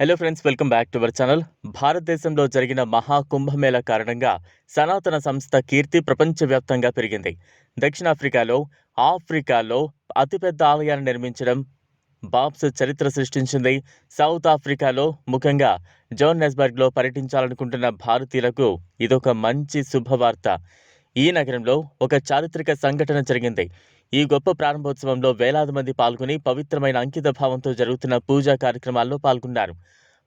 Hello friends welcome back to our channel భారతదేశంలో జరిగిన మహాకుంభమేళ కారణంగా సనాతన సంస్థ కీర్తి ప్రపంచవ్యాప్తంగా పెరిగింది. దక్షిణాఫ్రికాలో ఆఫ్రికాలో అతిపెద్ద ఆలయాన్ని నిర్మించడం బాబ్స్ చరిత్ర సృష్టించింది. సౌత్ ఆఫ్రికాలో ముఖ్యంగా జోన్నెస్బర్గ్లో పర్యటించాలనుకుంటున్న భారతీయులకు ఇదొక మంచి శుభవార్త. ఈ నగరంలో ఒక చారిత్రక సంఘటన జరిగింది. ఈ గొప్ప ప్రారంభోత్సవంలో వేలాది మంది పాల్గొని పవిత్రమైన అంకిత భావంతో జరుగుతున్న పూజా కార్యక్రమాల్లో పాల్గొన్నారు.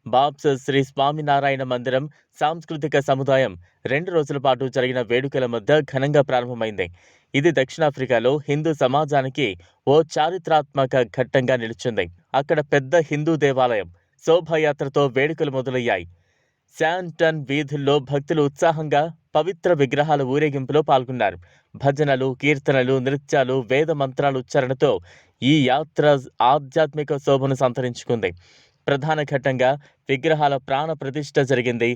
బాబ్స్ శ్రీ స్వామినారాయణ మందిరం సాంస్కృతిక సముదాయం రెండు రోజుల పాటు జరిగిన వేడుకల మధ్య ఘనంగా ప్రారంభమైంది. ఇది దక్షిణాఫ్రికాలో హిందూ సమాజానికి ఓ చారిత్రాత్మక ఘట్టంగా నిలిచింది. అక్కడ పెద్ద హిందూ దేవాలయం శోభాయాత్రతో వేడుకలు మొదలయ్యాయి. శాంటన్ వీధుల్లో భక్తులు ఉత్సాహంగా పవిత్ర విగ్రహాల ఊరేగింపులో పాల్గొన్నారు. భజనలు కీర్తనలు నృత్యాలు వేద మంత్రాల ఉచ్చారణతో ఈ యాత్ర ఆధ్యాత్మిక శోభను సంతరించుకుంది. ప్రధాన ఘట్టంగా విగ్రహాల ప్రాణ ప్రతిష్ఠ జరిగింది.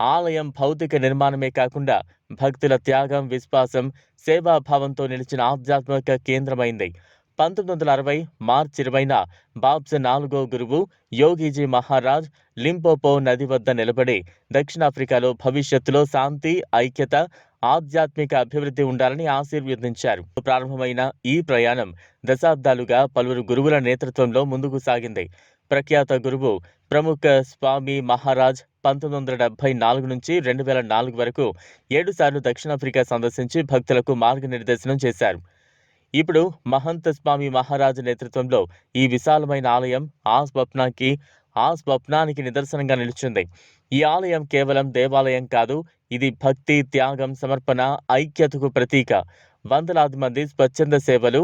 ఆలయం భౌతిక నిర్మాణమే కాకుండా భక్తుల త్యాగం విశ్వాసం సేవాభావంతో నిలిచిన ఆధ్యాత్మిక కేంద్రమైంది. పంతొమ్మిది వందల అరవై మార్చి ఇరవైన బాబ్స్ నాలుగో గురువు యోగిజీ మహారాజ్ లింపోపో నది వద్ద నిలబడి దక్షిణాఫ్రికాలో భవిష్యత్తులో శాంతి ఐక్యత ఆధ్యాత్మిక అభివృద్ధి ఉండాలని ఆశీర్వదించారు. ప్రారంభమైన ఈ ప్రయాణం దశాబ్దాలుగా పలువురు గురువుల నేతృత్వంలో ముందుకు సాగింది. ప్రఖ్యాత గురువు ప్రముఖ స్వామి మహారాజ్ పంతొమ్మిది వందల డెబ్బై నాలుగు నుంచి రెండు వేల నాలుగు వరకు ఏడుసార్లు దక్షిణాఫ్రికా సందర్శించి భక్తులకు మార్గనిర్దేశనం చేశారు. ఇప్పుడు మహంత స్వామి మహారాజు నేతృత్వంలో ఈ విశాలమైన ఆలయం ఆ స్వప్నానికి ఆ స్వప్నానికి నిదర్శనంగా నిలిచింది. ఈ ఆలయం కేవలం దేవాలయం కాదు ఇది భక్తి త్యాగం సమర్పణ ఐక్యతకు ప్రతీక. వందలాది మంది స్వచ్ఛంద సేవలు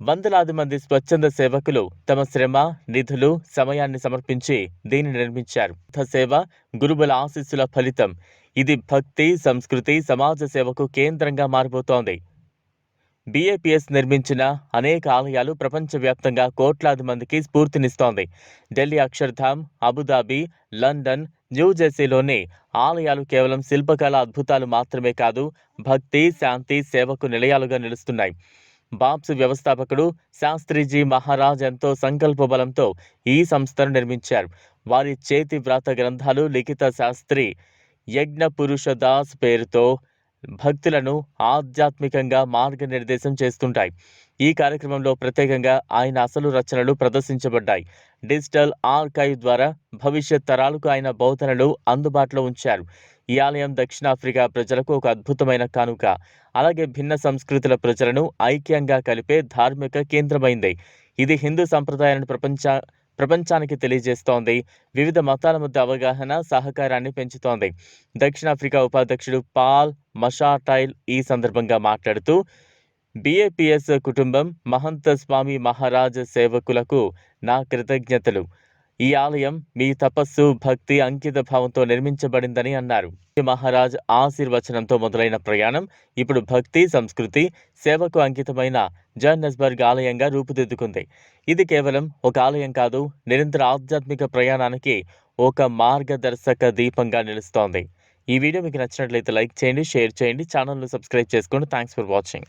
వందలాది మంది స్వచ్ఛంద సేవకులు తమ శ్రమ నిధులు సమయాన్ని సమర్పించి దీన్ని నిర్మించారు. సేవ గురువుల ఆశీస్సుల ఫలితం. ఇది భక్తి సంస్కృతి సమాజ సేవకు కేంద్రంగా మారిపోతోంది బీఏపీఎస్ నిర్మించిన అనేక ఆలయాలు ప్రపంచవ్యాప్తంగా కోట్లాది మందికి స్ఫూర్తినిస్తోంది. Delhi Akshardham Abu Dhabi London న్యూజెర్సీలోని ఆలయాలు కేవలం శిల్పకళ అద్భుతాలు మాత్రమే కాదు భక్తి శాంతి సేవకు నిలయాలుగా నిలుస్తున్నాయి. బాబ్స్ వ్యవస్థాపకుడు శాస్త్రిజీ మహారాజ్ ఎంతో సంకల్ప బలంతో ఈ సంస్థను నిర్మించారు. వారి చేతి వ్రాత గ్రంథాలు లిఖిత శాస్త్రి యజ్ఞ పురుష దాస్ పేరుతో భక్తులను ఆధ్యాత్మికంగా మార్గనిర్దేశం చేస్తుంటాయి. ఈ కార్యక్రమంలో ప్రత్యేకంగా ఆయన అసలు రచనలు ప్రదర్శించబడ్డాయి. డిజిటల్ ఆర్కైవ్ ద్వారా భవిష్యత్ తరాలకు ఆయన బోధనలు అందుబాటులో ఉంచారు. ఈ ఆలయం దక్షిణాఫ్రికా ప్రజలకు ఒక అద్భుతమైన కానుక. అలాగే భిన్న సంస్కృతుల ప్రజలను ఐక్యంగా కలిపే ధార్మిక కేంద్రమైంది. ఇది హిందూ సంప్రదాయాలను ప్రపంచ ప్రపంచానికి తెలియజేస్తోంది. వివిధ మతాల మధ్య అవగాహన సహకారాన్ని పెంచుతోంది. దక్షిణాఫ్రికా ఉపాధ్యక్షుడు పాల్ మషాటైల్ ఈ సందర్భంగా మాట్లాడుతూ బిఏపిఎస్ కుటుంబం మహంత స్వామి మహారాజ్ సేవకులకు నా కృతజ్ఞతలు. ఈ ఆలయం మీ తపస్సు భక్తి అంకిత భావంతో నిర్మించబడిందని అన్నారు. మహారాజ్ ఆశీర్వచనంతో మొదలైన ప్రయాణం ఇప్పుడు భక్తి సంస్కృతి సేవకు అంకితమైన జర్నస్బర్గ్ ఆలయంగా రూపుదిద్దుకుంది. ఇది కేవలం ఒక ఆలయం కాదు నిరంతర ఆధ్యాత్మిక ప్రయాణానికి ఒక మార్గదర్శక దీపంగా నిలుస్తోంది. ఈ వీడియో మీకు నచ్చినట్లయితే లైక్ చేయండి షేర్ చేయండి ఛానల్ను సబ్స్క్రైబ్ చేసుకోండి. Thanks for watching